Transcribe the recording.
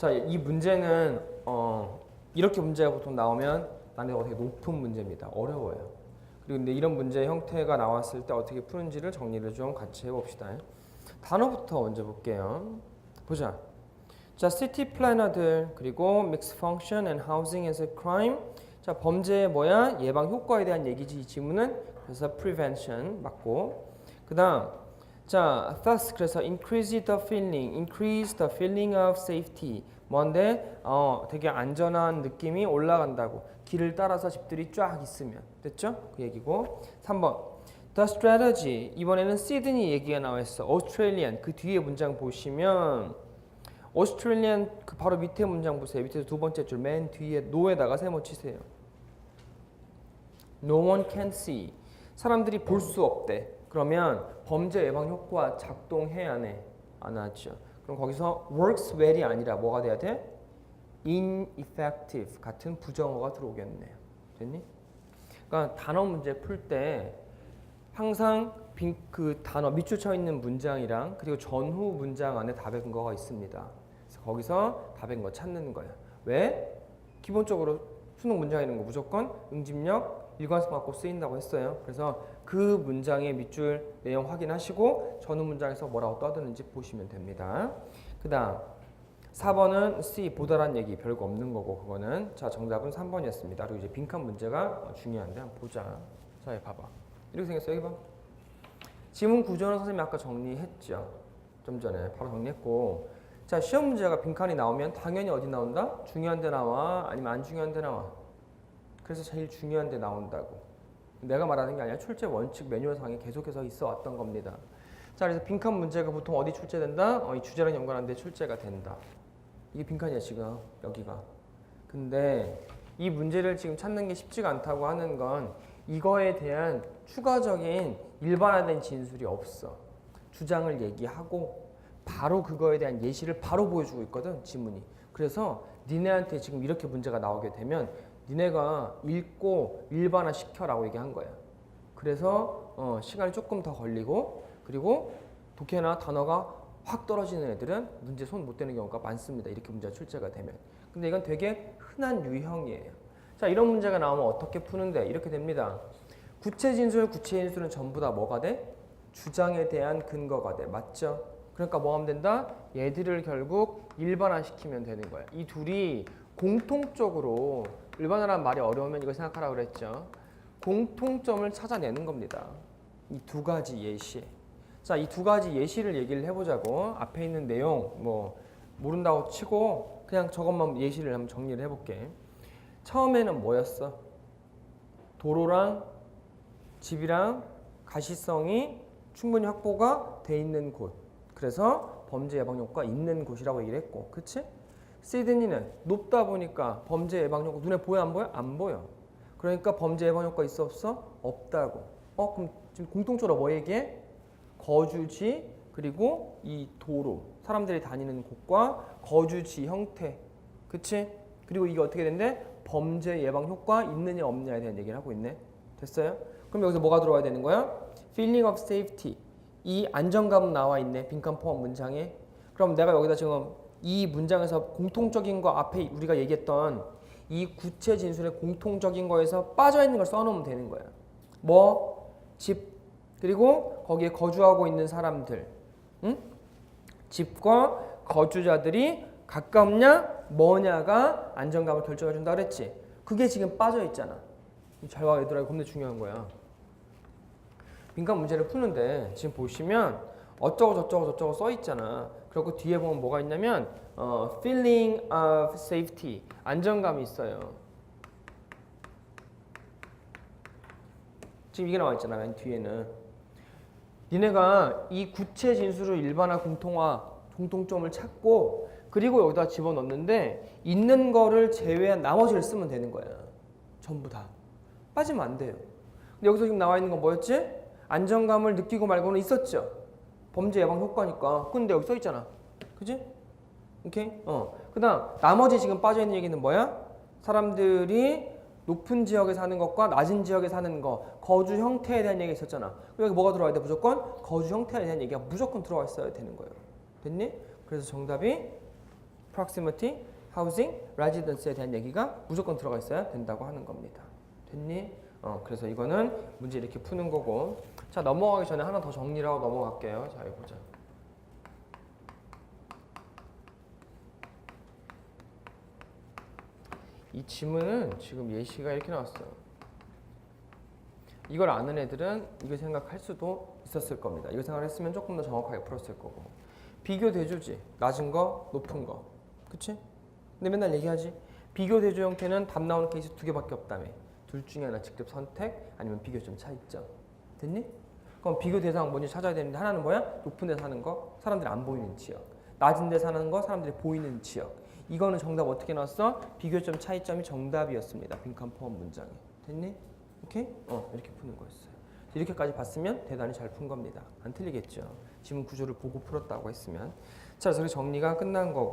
자, 이 문제는 어, 이렇게 문제가 보통 나오면 난이도가 되게 높은 문제입니다. 어려워요. 그리고 근데 이런 문제 형태가 나왔을 때 어떻게 푸는지를 정리를 좀 같이 해봅시다. 단어부터 먼저 볼게요. 보자. 자, 시티 플래너들 그리고 mixed function and housing as a crime. 자, 범죄의 뭐야? 예방 효과에 대한 얘기지 이 지문은. 그래서 prevention 맞고. 그다음 자, thus 그래서 increase the feeling, increase the feeling of safety. 뭔데? 어, 되게 안전한 느낌이 올라간다고. 길을 따라서 집들이 쫙 있으면. 됐죠? 그 얘기고. 3번. The strategy. 이번에는 시드니 얘기가 나와 있어. Australian. 그 뒤에 문장 보시면 오스트레일리안 그 바로 밑에 문장 보세요. 밑에 두 번째 줄 맨 뒤에 no에다가 세모 치세요. No one can see. 사람들이 볼 수 없대. 그러면 범죄 예방 효과 작동해야 안 해? 안 하죠. 그럼 거기서 works well이 아니라 뭐가 돼야 돼? ineffective 같은 부정어가 들어오겠네요. 됐니? 그러니까 단어 문제 풀 때 항상 빈, 그 단어 밑줄 쳐 있는 문장이랑 그리고 전후 문장 안에 답의 근거가 있습니다. 그래서 거기서 답의 근거 찾는 거예요. 왜? 기본적으로 수능 문장이라는 거 무조건 응집력, 일관성 갖고 쓰인다고 했어요. 그래서 그 문장의 밑줄 내용 확인하시고 전후 문장에서 뭐라고 떠드는지 보시면 됩니다. 그 다음 4번은 C 보다란 얘기 별거 없는 거고 그거는 자 정답은 3번이었습니다. 그리고 이제 빈칸 문제가 중요한데 한번 보자. 자 여기 봐봐. 이렇게 생겼어 여기 봐. 지문 구조는 선생님이 아까 정리했죠. 좀 전에 바로 정리했고 자 시험 문제가 빈칸이 나오면 당연히 어디 나온다? 중요한 데 나와 아니면 안 중요한 데 나와. 그래서 제일 중요한 데 나온다고. 내가 말하는 게 아니라 출제 원칙 매뉴얼상에 계속해서 있어 왔던 겁니다. 자 그래서 빈칸 문제가 보통 어디 출제된다? 어, 이 주제랑 연관한 데 출제가 된다. 이게 빈칸이야 지금 여기가. 근데 이 문제를 지금 찾는 게 쉽지가 않다고 하는 건 이거에 대한 추가적인 일반화된 진술이 없어. 주장을 얘기하고 바로 그거에 대한 예시를 바로 보여주고 있거든 지문이. 그래서 니네한테 지금 이렇게 문제가 나오게 되면 니네가 읽고 일반화 시켜라고 얘기한 거야. 그래서 어, 시간이 조금 더 걸리고 그리고 독해나 단어가 확 떨어지는 애들은 문제 손 못 대는 경우가 많습니다. 이렇게 문제가 출제가 되면. 근데 이건 되게 흔한 유형이에요. 자, 이런 문제가 나오면 어떻게 푸는데? 이렇게 됩니다. 구체 진술, 구체 진술은 전부 다 뭐가 돼? 주장에 대한 근거가 돼. 맞죠? 그러니까 뭐 하면 된다? 얘들을 결국 일반화시키면 되는 거야. 이 둘이 공통적으로 일반화란 말이 어려우면 이거 생각하라고 그랬죠. 공통점을 찾아내는 겁니다. 이 두 가지 예시. 자, 이 두 가지 예시를 얘기를 해보자고. 앞에 있는 내용 뭐 모른다고 치고 그냥 저것만 예시를 한번 정리를 해볼게. 처음에는 뭐였어? 도로랑 집이랑 가시성이 충분히 확보가 돼 있는 곳. 그래서 범죄 예방 효과 있는 곳이라고 얘기를 했고, 그치? 시드니는 높다 보니까 범죄 예방 효과 눈에 보여 안 보여? 안 보여. 그러니까 범죄 예방 효과 있어 없어? 없다고. 어 그럼 지금 공통적으로 뭐 얘기해? 거주지 그리고 이 도로 사람들이 다니는 곳과 거주지 형태, 그치? 그리고 이게 어떻게 된대? 범죄 예방 효과 있느냐 없느냐에 대한 얘기를 하고 있네. 됐어요? 그럼 여기서 뭐가 들어와야 되는 거야? feeling of safety. 이 안정감 나와 있네. 빈칸 포함 문장에. 그럼 내가 여기다 지금 이 문장에서 공통적인 거 앞에 우리가 얘기했던 이 구체 진술의 공통적인 거에서 빠져 있는 걸 써놓으면 되는 거야. 뭐? 집 그리고 거기에 거주하고 있는 사람들. 응? 집과 거주자들이 가깝냐 뭐냐가 안정감을 결정해 준다 그랬지. 그게 지금 빠져 있잖아. 잘 봐, 얘들아. 겁나 중요한 거야. 민간 문제를 푸는데 지금 보시면 어쩌고 저쩌고 저쩌고 써 있잖아. 그리고 뒤에 보면 뭐가 있냐면 어, feeling of safety 안정감이 있어요. 지금 이게 나와 있잖아. 맨 뒤에는 니네가 이 구체 진술을 일반화 공통화 공통점을 찾고 그리고 여기다 집어넣는데 있는 거를 제외한 나머지를 쓰면 되는 거야. 전부 다 빠지면 안 돼요. 근데 여기서 지금 나와 있는 건 뭐였지? 안정감을 느끼고 말고는 있었죠. 범죄 예방 효과니까. 근데 여기 써 있잖아. 그지? 오케이? 어. 그 다음 나머지 지금 빠져 있는 얘기는 뭐야? 사람들이 높은 지역에 사는 것과 낮은 지역에 사는 거 거주 형태에 대한 얘기 있었잖아. 여기 뭐가 들어와야 돼? 무조건 거주 형태에 대한 얘기가 무조건 들어와 있어야 되는 거예요. 됐니? 그래서 정답이 proximity, housing, residence에 대한 얘기가 무조건 들어가 있어야 된다고 하는 겁니다. 됐니? 어, 그래서 이거는 문제 이렇게 푸는 거고. 자, 넘어가기 전에 하나 더 정리를 하고 넘어갈게요. 자, 이거 보자. 이 지문은 지금 예시가 이렇게 나왔어요. 이걸 아는 애들은 이거 생각할 수도 있었을 겁니다. 이거 생각했으면 조금 더 정확하게 풀었을 거고. 비교 대조지. 낮은 거, 높은 거. 그치? 근데 맨날 얘기하지. 비교 대조 형태는 답 나오는 케이스 두 개밖에 없다며. 둘 중에 하나 직접 선택 아니면 비교점 차이점. 됐니? 그럼 비교 대상 먼저 찾아야 되는데 하나는 뭐야? 높은 데 사는 거, 사람들이 안 보이는 지역. 낮은 데 사는 거, 사람들이 보이는 지역. 이거는 정답 어떻게 나왔어? 비교점 차이점이 정답이었습니다. 빈칸 포함 문장에. 됐니? 오케이? 어, 이렇게 푸는 거였어요. 이렇게까지 봤으면 대단히 잘 푼 겁니다. 안 틀리겠죠? 지문 구조를 보고 풀었다고 했으면. 자, 그래서 정리가 끝난 거고